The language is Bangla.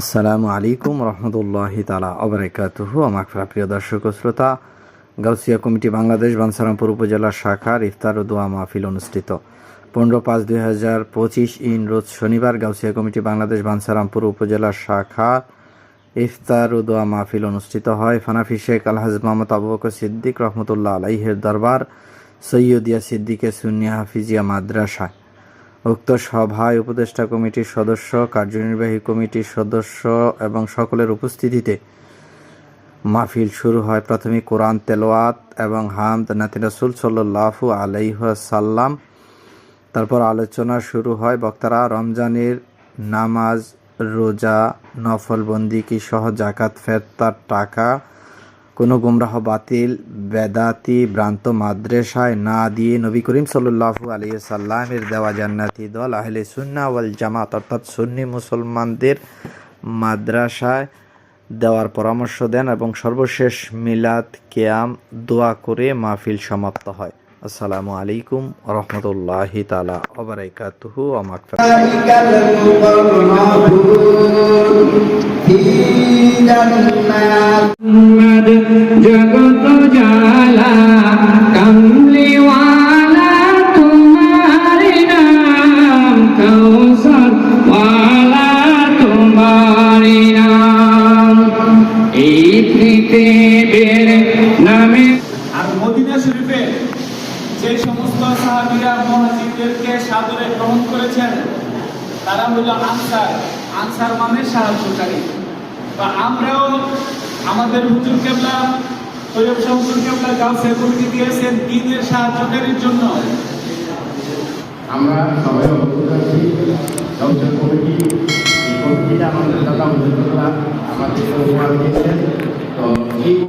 আসসালামু আলাইকুম রহমতুল্লাহি তালা অবরাকাতুহ আমার প্রিয় দর্শক শ্রোতা, গাউসিয়া কমিটি বাংলাদেশ বানসারামপুর উপজেলা শাখার ইফতার ও দোয়া মাহফিল অনুষ্ঠিত। পনেরো পাঁচ দুই হাজার পঁচিশ ইন রোজ শনিবার গাউসিয়া কমিটি বাংলাদেশ বানসারামপুর উপজেলা শাখা ইফতার ও দোয়া মাহফিল অনুষ্ঠিত হয়। ফানাফি শেখ আলহাজ মোহাম্মদ আবু বকর সিদ্দিক রহমতুল্লাহ আলাইহের দরবার সৈয়দিয়া সিদ্দিকে সুন্নিয়া হাফিজিয়া মাদ্রাসায়। উক্ত সভায় উপদেষ্টা কমিটির সদস্য, কার্যনির্বাহী কমিটির সদস্য এবং সকলের উপস্থিতিতে মাহফিল শুরু হয়। প্রাথমিক কোরআন তেলোয়াত এবং হামদ নাতি রসুল সাল্লাহু আলাইসাল্লাম তারপর আলোচনা শুরু হয়। বক্তারা, রমজানের নামাজ, রোজা, নফলবন্দি কি সহ জাকাত, ফেরতার টাকা কোনো গুমরাহ বাতিল বেদাতি ভ্রান্ত মাদ্রাসায় না দিয়ে নবী করিম সাল্লাল্লাহু আলাইহি সাল্লামের দেওয়া জান্নাতি দল আহলে সুন্না ওয়াল জামাত অর্থাৎ সুন্নি মুসলমানদের মাদ্রাসায় দেওয়ার পরামর্শ দেন এবং সর্বশেষ মিলাদ কেয়াম দোয়া করে মাহফিল সমাপ্ত হয় আসসালামু আলাইকুম রহমতুল্লাহি তালা ওবরাকাতুহু আমাক أولئك المقربون في جنات পৃথিবীর নামে আর মদিনা শরীফে যে সমস্ত সাহাবীরা মহাজিদদেরকে সাদরে গ্রহণ করেছেন তারা হলো আনসার। আনসার মানে সাহায্যকারী। বা আমরাও আমাদের হুজুর কেবলা সৈয়দ কেবলা গাউসে কমিটি দিয়েছেন দিনের সাহায্যকারীর জন্য। আমরা সবাই অবগত আছি আমাদের অভিভাবক দিয়েছেন তো এই